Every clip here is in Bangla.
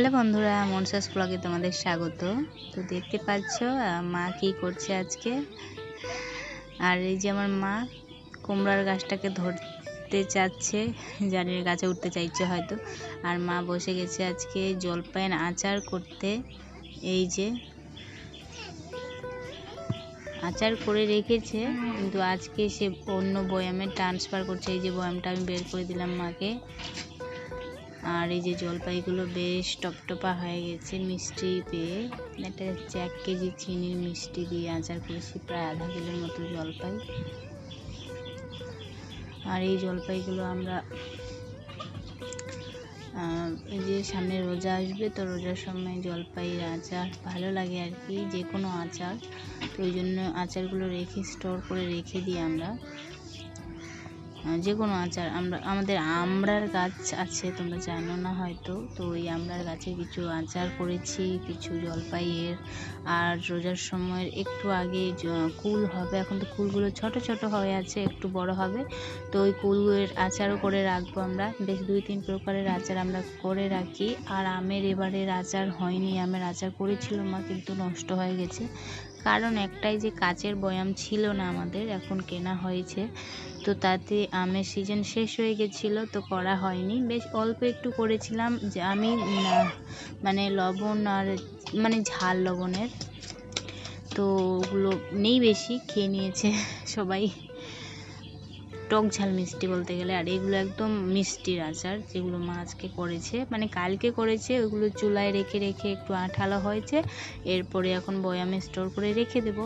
হ্যালো বন্ধুরা, মনসাস ব্লগে তোমাদের স্বাগত। তো দেখতে পাচ্ছ মা কি করছে আজকে? আর এই যে আমার মা কুমড়ার গাছটাকে ধরতে চাচ্ছে জানি গাছে উঠতে চাইছে হয়তো। আর মা বসে গেছে আজকে জলপাইয়ের আচার করতে। এই যে আচার করে রেখেছে, কিন্তু আজকে সে অন্য বয়ামে ট্রান্সফার করছে। এই যে বয়ামটা আমি বের করে দিলাম মাকে। আর এই যে জলপাইগুলো বেশ টপটপা হয়ে গেছে মিষ্টি পেয়ে। এটা হচ্ছে এক কেজি চিনির মিষ্টি দিয়ে আচার করেছি, প্রায় আধা কিলোর মতো জলপাই। আর এই জলপাইগুলো আমরা এই যে সামনে রোজা আসবে, তো রোজার সময় জলপাইয়ের আচার ভালো লাগে আর কি, যে কোনো আচার। তো ওই জন্য আচারগুলো রেখে, স্টোর করে রেখে দিই আমরা। যে কোনো আচার, আমরা, আমাদের আমড়ার গাছ আছে, তোমরা জানো না হয়তো। তো ওই আমড়ার গাছে কিছু আচার করেছি, কিছু জলপাইয়ের। আর রোজার সময়ের একটু আগে কুল হবে, এখন তো কুলগুলো ছোট ছোট হয়ে আছে, একটু বড় হবে। তো ওই কুলের আচারও করে রাখব আমরা। বেশ দুই তিন প্রকারের আচার আমরা করে রাখি। আর আমের এবারের আচার হয়নি, আমের আচার করেছিল মা, কিন্তু নষ্ট হয়ে গেছে। কারণ একটাই যে কাচের বয়াম ছিল না আমাদের, এখন কেনা হয়েছে। তো তাতে আমের সিজন শেষ হয়ে গেছিল, তো করা হয়নি। বেশ অল্প একটু করেছিলাম যে আমি মানে লবণ আর মানে ঝাল লবণের। তো ওগুলো নেই বেশি, খেয়ে নিয়েছে সবাই। টক ঝাল মিষ্টি বলতে গেলে, আর এগুলো একদম মিষ্টির আচার যেগুলো মা আজকে করেছে। মানে কালকে করেছে ওগুলো চুলায় রেখে রেখে একটু আঠালো হয়েছে। এরপরে এখন বয়ামে স্টোর করে রেখে দেব।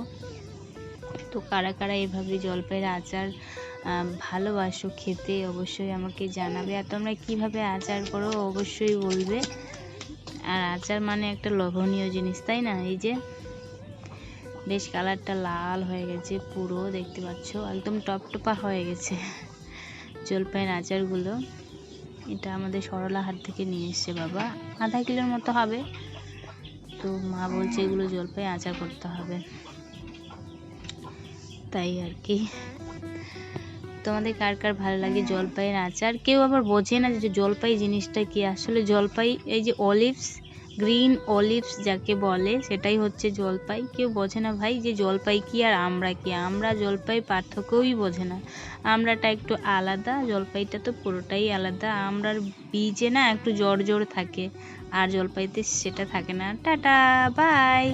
তো কারা কারা এভাবে জলপাইয়ের আচার ভালোবাসো খেতে অবশ্যই আমাকে জানাবে। আর তোমরা কীভাবে আচার করো অবশ্যই বলবে। আর আচার মানে একটা লোভনীয় জিনিস, তাই না? এই যে বেশ কালারটা লাল হয়ে গেছে, পুরো দেখতে পাচ্ছ, একদম টপটপা হয়ে গেছে। জলপাইয়ের আচারগুলো, এটা আমাদের সরলা হাট থেকে নিয়ে এসছে বাবা। আধা কিলোর মতো হবে। তো মা বলছে এগুলো জলপাই আচার করতে হবে। তাই আর কি। তোমাদের কার কার ভালো লাগে জলপাইয়ের আচার? কেউ আবার বোঝে না যে জলপাই জিনিসটা কি? আসলে জলপাই, এই যে অলিভস গ্রিন অলিভস যাকে বলে, সেটাই হচ্ছে জলপাই। কেউ বোঝে না ভাই যে জলপাই কি আর আমরা কি? আমরা জলপাই পার্থক্যই বোঝে না। আমরাটা একটু আলাদা, জলপাইটা তো পুরোটাই আলাদা। আমরার বীজে না একটু জ্বর জ্বর থাকে, আর জলপাইতে সেটা থাকে না। Tata, bye!